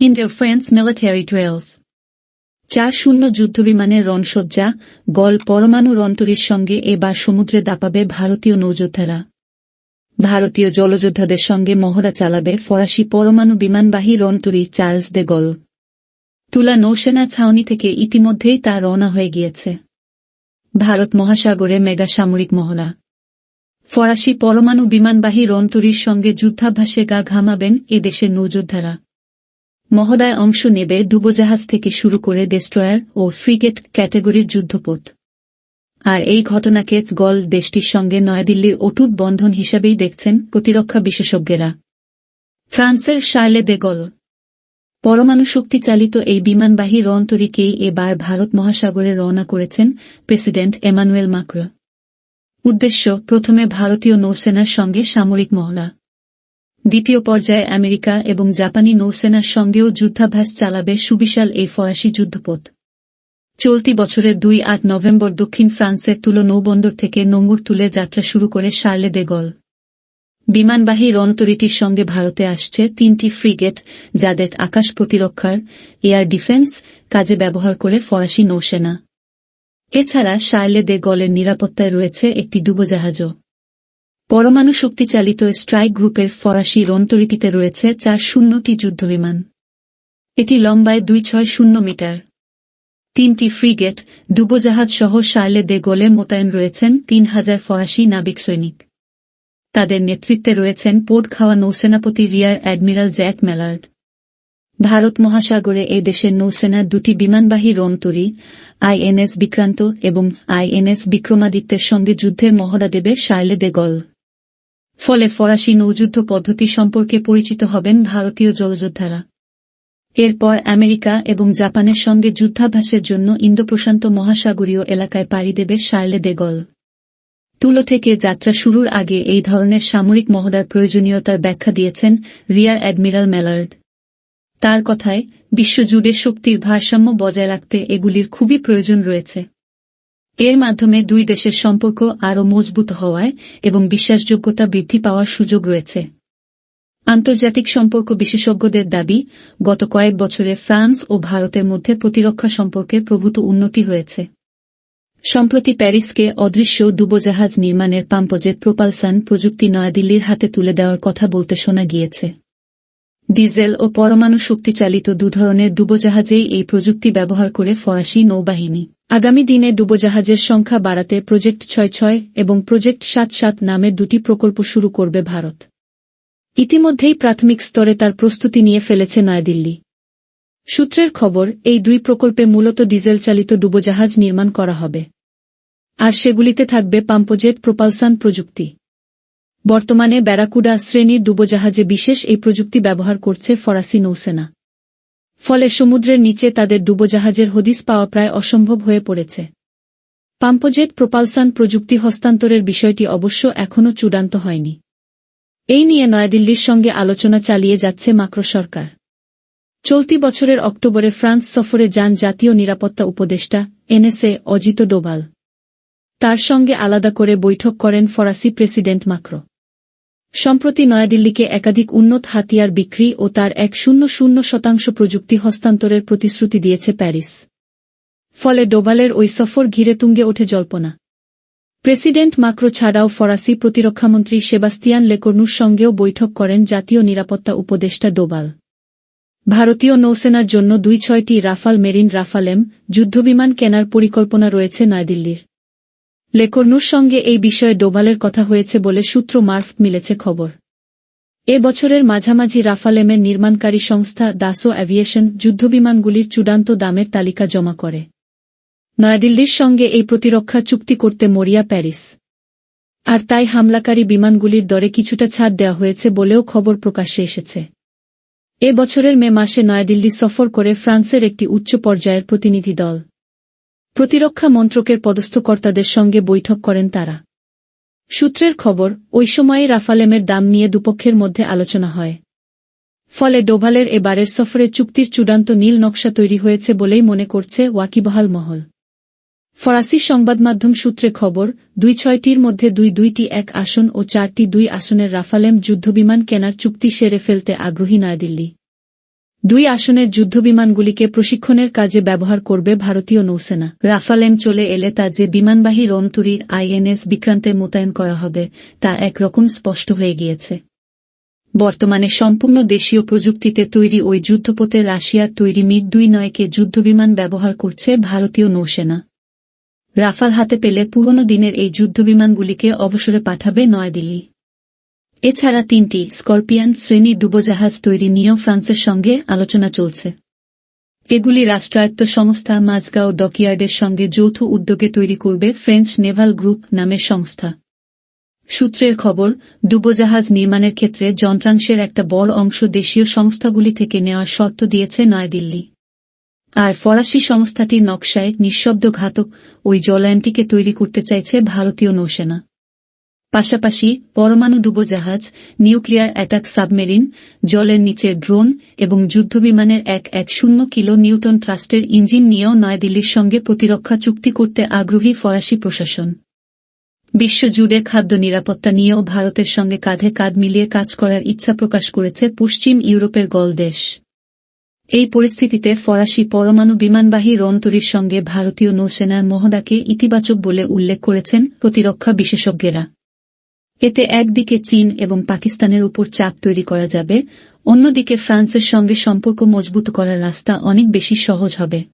India friends military drills চার শূন্য যুদ্ধবিমানের রণসজ্জা গল পরমাণু রন্তরীর সঙ্গে এবার সমুদ্রে দাপাবে ভারতীয় নৌযোদ্ধারা। ভারতীয় জলযোদ্ধাদের সঙ্গে মহড়া চালাবে ফরাসি পরমাণু বিমানবাহী রন্তরী চার্লস দে গল। তুলা নৌসেনা ছাউনি থেকে ইতিমধ্যেই তা রওনা হয়ে গিয়েছে। ভারত মহাসাগরে মেগা সামরিক মহড়া। ফরাসি পরমাণু বিমানবাহী রন্তরীর সঙ্গে যুদ্ধাভ্যাসে গা ঘামাবেন এ দেশের নৌযোদ্ধারা। মহড়ায় অংশ নেবে ডুবোজাহাজ থেকে শুরু করে ডেস্ট্রয়ার ও ফ্রিগেট ক্যাটাগরির যুদ্ধপথ। আর এই ঘটনাকে গল দেশটির সঙ্গে নয়াদিল্লির অটুট বন্ধন হিসাবেই দেখছেন প্রতিরক্ষা বিশেষজ্ঞরা। ফ্রান্সের শার্লে দে গল। পরমাণু শক্তি চালিত এই বিমানবাহী রণতরীকেই এবার ভারত মহাসাগরে রওনা করেছেন প্রেসিডেন্ট এমানুয়েল মাক্র। উদ্দেশ্য, প্রথমে ভারতীয় নৌসেনার সঙ্গে সামরিক মহড়া। দ্বিতীয় পর্যায়ে আমেরিকা এবং জাপানি নৌসেনার সঙ্গেও যুদ্ধাভ্যাস চালাবে সুবিশাল এই ফরাসি যুদ্ধপথ। চলতি বছরের দুই আট নভেম্বর দক্ষিণ ফ্রান্সের তুলো নৌবন্দর থেকে নোঙ্গুর তুলে যাত্রা শুরু করে শার্লে দে গল। বিমানবাহী রণতরীটির সঙ্গে ভারতে আসছে তিনটি ফ্রিগেট, যাদের আকাশ প্রতিরক্ষার, এয়ার ডিফেন্স কাজে ব্যবহার করে ফরাসি নৌসেনা। এছাড়া শার্লে দে গলের নিরাপত্তায় রয়েছে একটি ডুবোজাহাজও। পরমাণু শক্তিচালিত স্ট্রাইক গ্রুপের ফরাসি রণতরীটিতে রয়েছে চার শূন্যটি যুদ্ধবিমান। এটি লম্বায় দুই ছয় শূন্য মিটার। তিনটি ফ্রিগেট, ডুবোজাহাজ সহ শার্লে দে গোলে মোতায়েন রয়েছেন তিন হাজার ফরাসি নাবিক সৈনিক। তাদের নেতৃত্বে রয়েছেন পোর্ট খাওয়া নৌসেনাপতি rear admiral Jack Mellard Bharat মহাসাগরে এ দেশের নৌসেনার দুটি বিমানবাহী রণতরী, আইএনএস বিক্রান্ত এবং আইএনএস বিক্রমাদিত্যের সঙ্গে যুদ্ধের মহড়া দেবে শার্লে দে গল। ফলে ফরাসি নৌযুদ্ধ পদ্ধতি সম্পর্কে পরিচিত হবেন ভারতীয় জলযোদ্ধারা। এরপর আমেরিকা এবং জাপানের সঙ্গে যুদ্ধাভ্যাসের জন্য ইন্দো প্রশান্ত মহাসাগরীয় এলাকায় পাড়ি দেবে শার্লে দেগল তুলো থেকে যাত্রা শুরুর আগে এই ধরনের সামরিক মহড়ার প্রয়োজনীয়তার ব্যাখ্যা দিয়েছেন রিয়ার অ্যাডমিরাল মেলার্ড তার কথায়, বিশ্বজুড়ে শক্তির ভারসাম্য বজায় রাখতে এগুলির খুবই প্রয়োজন রয়েছে। এর মাধ্যমে দুই দেশের সম্পর্ক আরও মজবুত হওয়ায় এবং বিশ্বাসযোগ্যতা বৃদ্ধি পাওয়ার সুযোগ রয়েছে। আন্তর্জাতিক সম্পর্ক বিশেষজ্ঞদের দাবি, গত কয়েক বছরে ফ্রান্স ও ভারতের মধ্যে প্রতিরক্ষা সম্পর্কে প্রভূত উন্নতি হয়েছে। সম্প্রতি প্যারিসকে অদৃশ্য ডুবোজাহাজ নির্মাণের পাম্পজেট প্রোপালসান প্রযুক্তি নয়াদিল্লির হাতে তুলে দেওয়ার কথা বলতে শোনা গিয়েছে। ডিজেল ও পরমাণু শক্তিচালিত দুধরনের ডুবোজাহাজেই এই প্রযুক্তি ব্যবহার করে ফরাসি নৌবাহিনী। আগামী দিনে ডুবোজাহাজের সংখ্যা বাড়াতে প্রজেক্ট ছয় ছয় এবং প্রজেক্ট সাত সাত নামের দুটি প্রকল্প শুরু করবে ভারত। ইতিমধ্যেই প্রাথমিক স্তরে তার প্রস্তুতি নিয়ে ফেলেছে নয়াদিল্লি। সূত্রের খবর, এই দুই প্রকল্পে মূলত ডিজেল চালিত ডুবোজাহাজ নির্মাণ করা হবে। আর সেগুলিতে থাকবে পাম্পোজেট প্রোপালসান প্রযুক্তি। বর্তমানে ব্যারাকুডা শ্রেণির ডুবোজাহাজে বিশেষ এই প্রযুক্তি ব্যবহার করছে ফরাসি নৌসেনা। ফলে সমুদ্রের নিচে তাদের ডুবোজাহাজের হদিস পাওয়া প্রায় অসম্ভব হয়ে পড়েছে। পাম্পোজেট প্রোপালসান প্রযুক্তি হস্তান্তরের বিষয়টি অবশ্য এখনও চূড়ান্ত হয়নি। এই নিয়ে নয়াদিল্লির সঙ্গে আলোচনা চালিয়ে যাচ্ছে মাক্রো সরকার। চলতি বছরের অক্টোবরে ফ্রান্স সফরে যান জাতীয় নিরাপত্তা উপদেষ্টা, এনএসএ, অজিত ডোভাল। তার সঙ্গে আলাদা করে বৈঠক করেন ফরাসি প্রেসিডেন্ট মাক্রো। সম্প্রতি নয়াদিল্লিকে একাধিক উন্নত হাতিয়ার বিক্রি ও তার এক শূন্য শূন্য শতাংশ প্রযুক্তি হস্তান্তরের প্রতিশ্রুতি দিয়েছে প্যারিস। ফলে ডোভালের ওই সফর ঘিরে তুঙ্গে ওঠে জল্পনা। প্রেসিডেন্ট মাক্রো ছাড়াও ফরাসি প্রতিরক্ষামন্ত্রী সেবাস্তিয়ান লেকর্নুর সঙ্গেও বৈঠক করেন জাতীয় নিরাপত্তা উপদেষ্টা ডোবাল। ভারতীয় নৌসেনার জন্য দুই ছয়টি রাফাল মেরিন রাফালেম, যুদ্ধবিমান কেনার পরিকল্পনা রয়েছে নয়াদিল্লির। লেকর্নুর সঙ্গে এই বিষয়ে ডোভালের কথা হয়েছে বলে সূত্র মার্ফ মিলেছে খবর। এ বছরের মাঝামাঝি রাফালেমের নির্মাণকারী সংস্থা দাসো অ্যাভিয়েশন যুদ্ধবিমানগুলির চূড়ান্ত দামের তালিকা জমা করে। নয়াদিল্লির সঙ্গে এই প্রতিরক্ষা চুক্তি করতে মরিয়া প্যারিস। আর তাই হামলাকারী বিমানগুলির দরে কিছুটা ছাড় দেওয়া হয়েছে বলেও খবর প্রকাশ্যে এসেছে। এ বছরের মে মাসে নয়াদিল্লি সফর করে ফ্রান্সের একটি উচ্চ পর্যায়ের প্রতিনিধি দল। প্রতিরক্ষা মন্ত্রকের পদস্থকর্তাদের সঙ্গে বৈঠক করেন তারা। সূত্রের খবর, ওই সময়ে রাফালেমের দাম নিয়ে দুপক্ষের মধ্যে আলোচনা হয়। ফলে ডোভালের এবারের সফরে চুক্তির চূড়ান্ত নীল নকশা তৈরি হয়েছে বলেই মনে করছে ওয়াকিবহাল মহল। ফরাসি সংবাদমাধ্যম সূত্রে খবর, দুই ছয়টির মধ্যে দুই দুইটি এক আসন ও চারটি দুই আসনের রাফালেম যুদ্ধবিমান কেনার চুক্তি সেরে ফেলতে আগ্রহী নয়াদিল্লি। দুই আসনের যুদ্ধবিমানগুলিকে প্রশিক্ষণের কাজে ব্যবহার করবে ভারতীয় নৌসেনা। রাফালেম চলে এলে তা যে বিমানবাহী রণতুরির আইএনএস বিক্রান্তে মোতায়েন করা হবে, তা একরকম স্পষ্ট হয়ে গিয়েছে। বর্তমানে সম্পূর্ণ দেশীয় প্রযুক্তিতে তৈরি ওই যুদ্ধপথে রাশিয়ার তৈরি মিগ দুই নয়কে যুদ্ধবিমান ব্যবহার করছে ভারতীয় নৌসেনা। রাফাল হাতে পেলে পুরনো দিনের এই যুদ্ধবিমানগুলিকে অবসরে পাঠাবে নয়াদিল্লি। এছাড়া তিনটি স্করপিয়ান শ্রেণি ডুবোজাহাজ তৈরি নিয়েও ফ্রান্সের সঙ্গে আলোচনা চলছে। এগুলি রাষ্ট্রায়ত্ত সংস্থা মাজগাঁও ডকইয়ার্ডের সঙ্গে যৌথ উদ্যোগে তৈরি করবে ফ্রেঞ্চ নেভাল গ্রুপ নামের সংস্থা। সূত্রের খবর, ডুবোজাহাজ নির্মাণের ক্ষেত্রে যন্ত্রাংশের একটা বড় অংশ দেশীয় সংস্থাগুলি থেকে নেওয়ার শর্ত দিয়েছে নয়াদিল্লি। আর ফরাসি সংস্থাটির নকশায় নিঃশব্দ ঘাতক ওই জলায়নটিকে তৈরি করতে চাইছে ভারতীয় নৌসেনা। পাশাপাশি পরমাণু ডুবোজাহাজ, নিউক্লিয়ার অ্যাটাক সাবমেরিন, জলের নিচের ড্রোন এবং যুদ্ধবিমানের এক এক শূন্য কিলো নিউটন ট্রাস্টের ইঞ্জিন নিয়েও নয়াদিল্লির সঙ্গে প্রতিরক্ষা চুক্তি করতে আগ্রহী ফরাসি প্রশাসন। বিশ্বজুড়ে খাদ্য নিরাপত্তা নিয়েও ভারতের সঙ্গে কাঁধে কাঁধ মিলিয়ে কাজ করার ইচ্ছা প্রকাশ করেছে পশ্চিম ইউরোপের গল দেশ। এই পরিস্থিতিতে ফরাসি পরমাণু বিমানবাহী রণতরীর সঙ্গে ভারতীয় নৌসেনার মহড়াকে ইতিবাচক বলে উল্লেখ করেছেন প্রতিরক্ষা বিশেষজ্ঞেরা। এতে একদিকে চীন এবং পাকিস্তানের উপর চাপ তৈরি করা যাবে, অন্যদিকে ফ্রান্সের সঙ্গে সম্পর্ক মজবুত করার রাস্তা অনেক বেশি সহজ হবে।